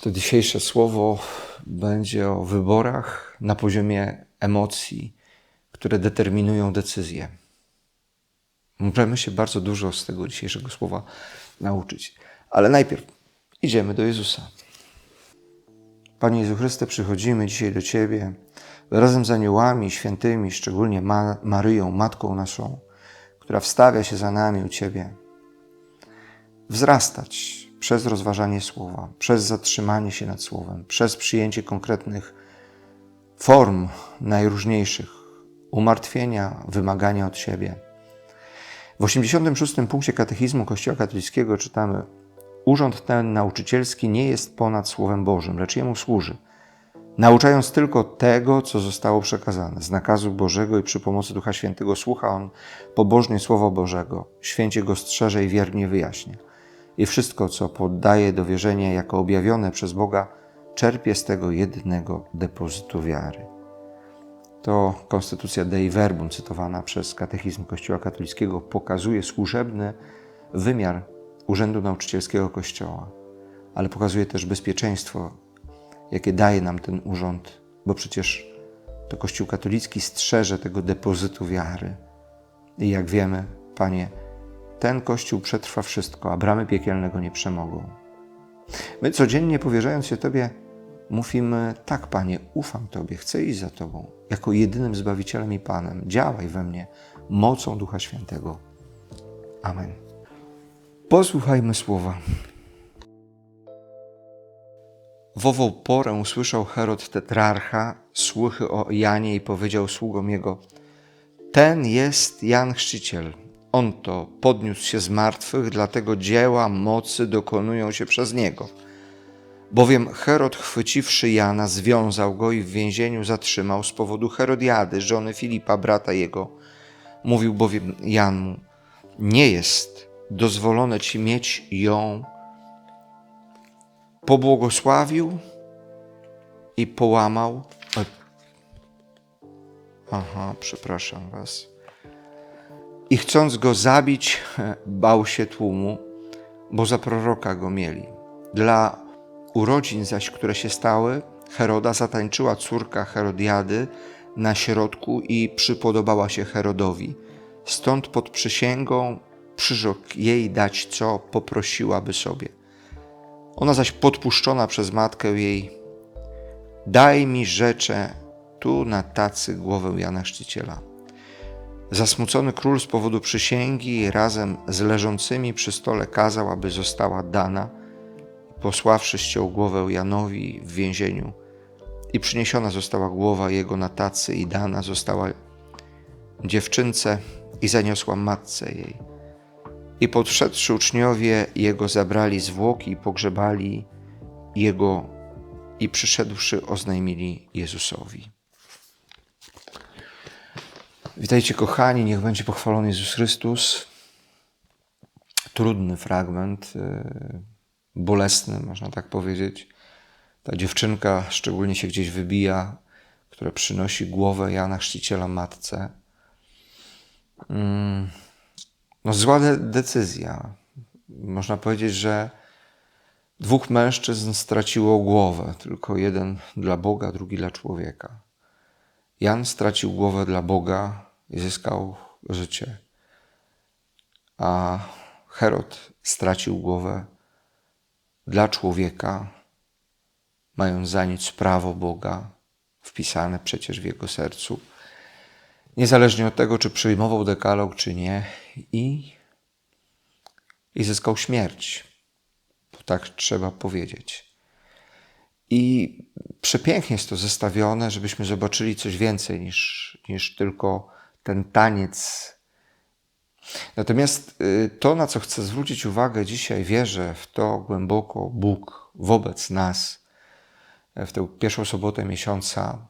To dzisiejsze słowo będzie o wyborach na poziomie emocji, które determinują decyzje. Możemy się bardzo dużo z tego dzisiejszego słowa nauczyć. Ale najpierw idziemy do Jezusa. Panie Jezu Chryste, przychodzimy dzisiaj do Ciebie razem z aniołami świętymi, szczególnie Ma Maryją, Matką naszą, która wstawia się za nami u Ciebie. Wzrastać przez rozważanie słowa, przez zatrzymanie się nad słowem, przez przyjęcie konkretnych form najróżniejszych umartwienia, wymagania od siebie. W 86. punkcie katechizmu Kościoła katolickiego czytamy: Urząd ten nauczycielski nie jest ponad Słowem Bożym, lecz jemu służy, nauczając tylko tego, co zostało przekazane. Z nakazu Bożego i przy pomocy Ducha Świętego słucha on pobożnie Słowa Bożego, święcie go strzeże i wiernie wyjaśnia i wszystko, co poddaje do wierzenia jako objawione przez Boga, czerpie z tego jednego depozytu wiary. To konstytucja Dei Verbum, cytowana przez katechizm Kościoła katolickiego, pokazuje służebny wymiar urzędu nauczycielskiego Kościoła, ale pokazuje też bezpieczeństwo, jakie daje nam ten urząd, bo przecież to Kościół katolicki strzeże tego depozytu wiary. I jak wiemy, Panie, ten Kościół przetrwa wszystko, a bramy piekielne go nie przemogą. My codziennie powierzając się Tobie, mówimy: Tak, Panie, ufam Tobie, chcę iść za Tobą, jako jedynym Zbawicielem i Panem. Działaj we mnie mocą Ducha Świętego. Amen. Posłuchajmy słowa. W ową porę usłyszał Herod tetrarcha słuchy o Janie i powiedział sługom jego: Ten jest Jan Chrzciciel. On to podniósł się z martwych, dlatego dzieła mocy dokonują się przez niego. Bowiem Herod, chwyciwszy Jana, związał go i w więzieniu zatrzymał z powodu Herodiady, żony Filipa, brata jego. Mówił bowiem Jan mu, nie jest dozwolone ci mieć ją. Pobłogosławił i połamał. Aha, przepraszam was i chcąc go zabić, bał się tłumu, bo za proroka go mieli. Dla urodzin zaś, które się stały, Heroda zatańczyła córka Herodiady na środku i przypodobała się Herodowi. Stąd pod przysięgą przyrzekł jej dać, co poprosiłaby sobie. Ona zaś podpuszczona przez matkę jej, daj mi rzecze tu na tacy głowę Jana Chrzciciela. Zasmucony król z powodu przysięgi razem z leżącymi przy stole kazał, aby została dana. Posławszy ściął głowę Janowi w więzieniu i przyniesiona została głowa jego na tacy i dana została dziewczynce i zaniosła matce jej. I podszedłszy uczniowie jego zabrali zwłoki i pogrzebali jego i przyszedłszy oznajmili Jezusowi. Witajcie kochani, niech będzie pochwalony Jezus Chrystus. Trudny fragment, y, bolesny, można tak powiedzieć. Ta dziewczynka szczególnie się gdzieś wybija, która przynosi głowę Jana Chrzciciela matce. Mm, no zła decyzja. Można powiedzieć, że dwóch mężczyzn straciło głowę, tylko jeden dla Boga, drugi dla człowieka. Jan stracił głowę dla Boga, i zyskał życie. A Herod stracił głowę dla człowieka, mając za nic prawo Boga, wpisane przecież w jego sercu, niezależnie od tego, czy przyjmował dekalog, czy nie, i, i zyskał śmierć. Bo tak trzeba powiedzieć. I przepięknie jest to zestawione, żebyśmy zobaczyli coś więcej niż, niż tylko ten taniec. Natomiast y, to, na co chcę zwrócić uwagę dzisiaj, wierzę w to głęboko Bóg wobec nas, w tę pierwszą sobotę miesiąca,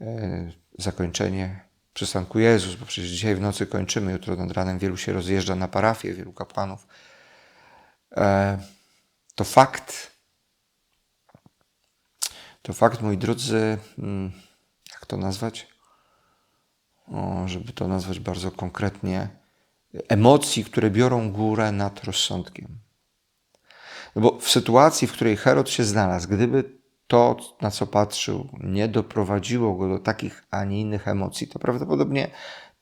y, zakończenie przystanku Jezus, bo przecież dzisiaj w nocy kończymy, jutro nad ranem wielu się rozjeżdża na parafię, wielu kapłanów. E, to fakt, to fakt, moi drodzy, mm, jak to nazwać? Żeby to nazwać bardzo konkretnie, emocji, które biorą górę nad rozsądkiem. No bo w sytuacji, w której Herod się znalazł, gdyby to, na co patrzył, nie doprowadziło go do takich, a nie innych emocji, to prawdopodobnie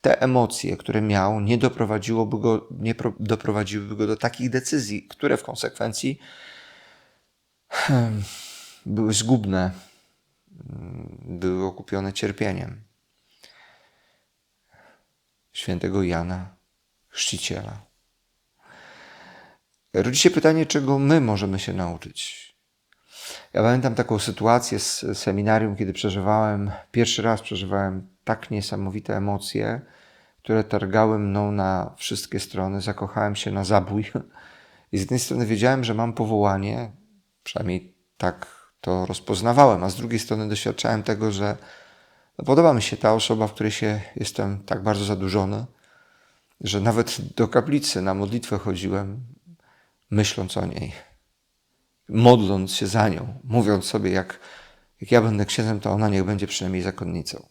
te emocje, które miał, nie, doprowadziłoby go, nie pro, doprowadziłyby go do takich decyzji, które w konsekwencji hmm, były zgubne, hmm, były okupione cierpieniem. Świętego Jana, chrzciciela. Rodzi się pytanie, czego my możemy się nauczyć. Ja pamiętam taką sytuację z seminarium, kiedy przeżywałem, pierwszy raz przeżywałem tak niesamowite emocje, które targały mną na wszystkie strony. Zakochałem się na zabój. I z jednej strony wiedziałem, że mam powołanie, przynajmniej tak to rozpoznawałem, a z drugiej strony doświadczałem tego, że podoba mi się ta osoba, w której się jestem tak bardzo zadłużony, że nawet do kaplicy na modlitwę chodziłem, myśląc o niej, modląc się za nią, mówiąc sobie, jak, jak ja będę księdzem, to ona niech będzie przynajmniej zakonnicą.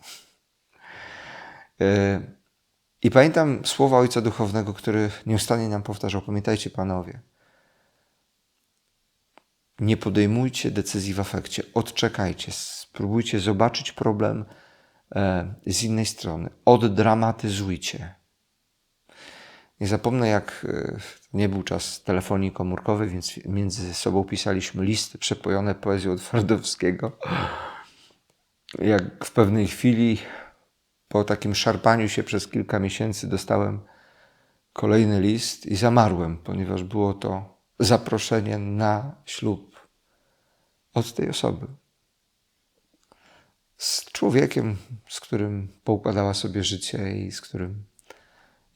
E, I pamiętam słowa Ojca Duchownego, który nieustannie nam powtarzał: Pamiętajcie, panowie, nie podejmujcie decyzji w afekcie, odczekajcie, spróbujcie zobaczyć problem z innej strony, oddramatyzujcie. Nie zapomnę, jak e, nie był czas telefonii komórkowej, więc między sobą pisaliśmy listy przepojone poezją Twardowskiego. Jak w pewnej chwili, po takim szarpaniu się przez kilka miesięcy, dostałem kolejny list i zamarłem, ponieważ było to zaproszenie na ślub od tej osoby. Człowiekiem, z którym poukładała sobie życie i z którym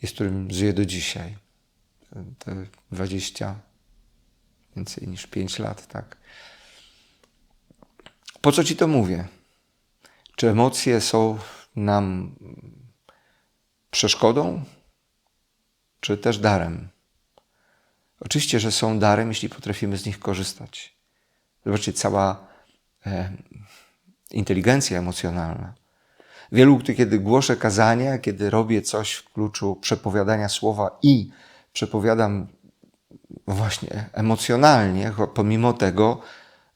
i z którym żyję do dzisiaj. Te 20, więcej niż 5 lat, tak. Po co ci to mówię? Czy emocje są nam przeszkodą, czy też darem? Oczywiście, że są darem, jeśli potrafimy z nich korzystać. Zobaczcie, cała e, inteligencja emocjonalna Wielu, kiedy głoszę kazania, kiedy robię coś w kluczu przepowiadania słowa i przepowiadam właśnie emocjonalnie, pomimo tego,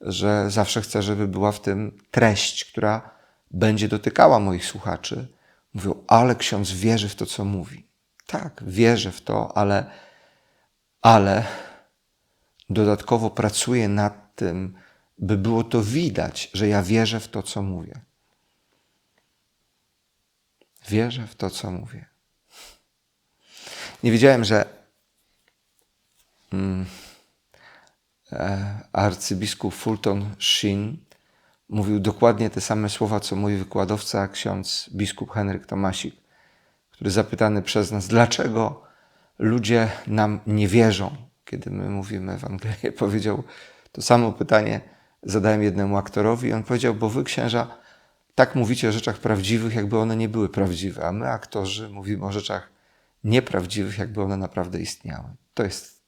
że zawsze chcę, żeby była w tym treść, która będzie dotykała moich słuchaczy. Mówią, ale ksiądz wierzy w to, co mówi. Tak, wierzę w to, ale, ale dodatkowo pracuję nad tym, by było to widać, że ja wierzę w to, co mówię. Wierzę w to, co mówię. Nie wiedziałem, że mm, e, arcybiskup Fulton Sheen mówił dokładnie te same słowa, co mój wykładowca, ksiądz biskup Henryk Tomasik, który zapytany przez nas, dlaczego ludzie nam nie wierzą, kiedy my mówimy Ewangelię, powiedział to samo pytanie, zadałem jednemu aktorowi on powiedział, bo wy księża tak mówicie o rzeczach prawdziwych, jakby one nie były prawdziwe, a my, aktorzy, mówimy o rzeczach nieprawdziwych, jakby one naprawdę istniały. To jest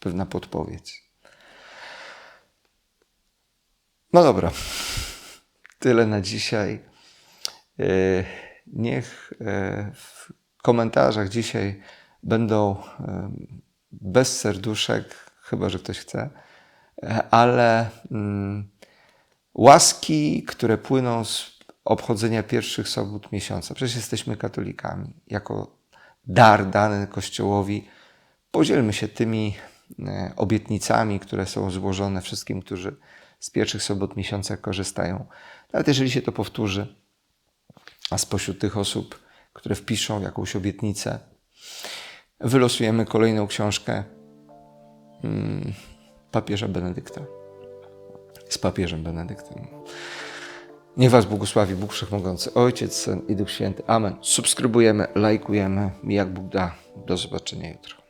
pewna podpowiedź. No dobra, tyle na dzisiaj. E, niech e, w komentarzach dzisiaj będą e, bez serduszek, chyba że ktoś chce, ale. Mm, Łaski, które płyną z obchodzenia pierwszych sobot miesiąca. Przecież jesteśmy katolikami. Jako dar dany Kościołowi, podzielmy się tymi e, obietnicami, które są złożone wszystkim, którzy z pierwszych sobot miesiąca korzystają. Nawet jeżeli się to powtórzy, a spośród tych osób, które wpiszą jakąś obietnicę, wylosujemy kolejną książkę hmm, papieża Benedykta z papieżem Benedyktem. Niech Was błogosławi Bóg Wszechmogący, Ojciec, Syn i Duch Święty. Amen. Subskrybujemy, lajkujemy. Jak Bóg da. Do zobaczenia jutro.